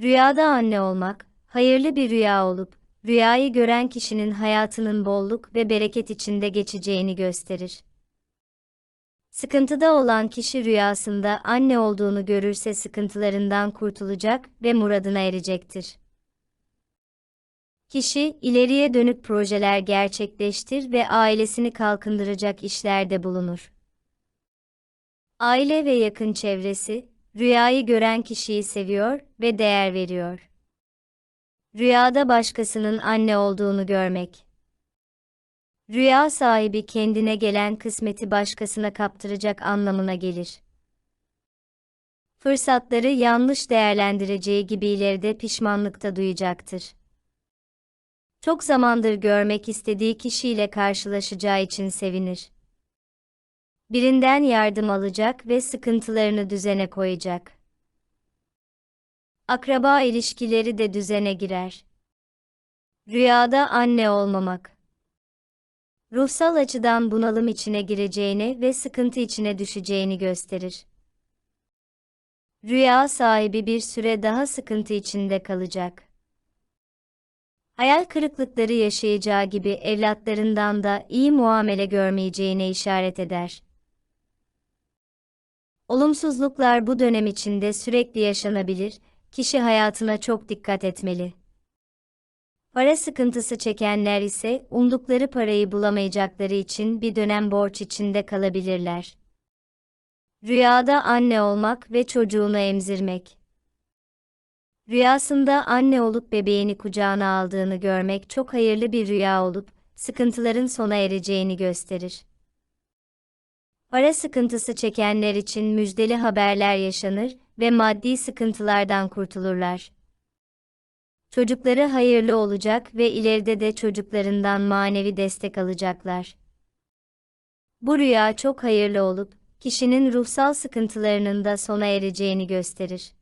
Rüyada anne olmak, hayırlı bir rüya olup, rüyayı gören kişinin hayatının bolluk ve bereket içinde geçeceğini gösterir. Sıkıntıda olan kişi rüyasında anne olduğunu görürse sıkıntılarından kurtulacak ve muradına erecektir. Kişi, ileriye dönük projeler gerçekleştir ve ailesini kalkındıracak işlerde bulunur. Aile ve yakın çevresi, rüyayı gören kişiyi seviyor ve değer veriyor. Rüyada başkasının anne olduğunu görmek. Rüya sahibi kendine gelen kısmeti başkasına kaptıracak anlamına gelir. Fırsatları yanlış değerlendireceği gibi ileride pişmanlıkta duyacaktır. Çok zamandır görmek istediği kişiyle karşılaşacağı için sevinir. Birinden yardım alacak ve sıkıntılarını düzene koyacak. Akraba ilişkileri de düzene girer. Rüyada anne olmamak. Ruhsal açıdan bunalım içine gireceğini ve sıkıntı içine düşeceğini gösterir. Rüya sahibi bir süre daha sıkıntı içinde kalacak. Hayal kırıklıkları yaşayacağı gibi evlatlarından da iyi muamele görmeyeceğine işaret eder. Olumsuzluklar bu dönem içinde sürekli yaşanabilir, kişi hayatına çok dikkat etmeli. Para sıkıntısı çekenler ise umdukları parayı bulamayacakları için bir dönem borç içinde kalabilirler. Rüyada anne olmak ve çocuğunu emzirmek. Rüyasında anne olup bebeğini kucağına aldığını görmek çok hayırlı bir rüya olup sıkıntıların sona ereceğini gösterir. Para sıkıntısı çekenler için müjdeli haberler yaşanır ve maddi sıkıntılardan kurtulurlar. Çocukları hayırlı olacak ve ileride de çocuklarından manevi destek alacaklar. Bu rüya çok hayırlı olup, kişinin ruhsal sıkıntılarının da sona ereceğini gösterir.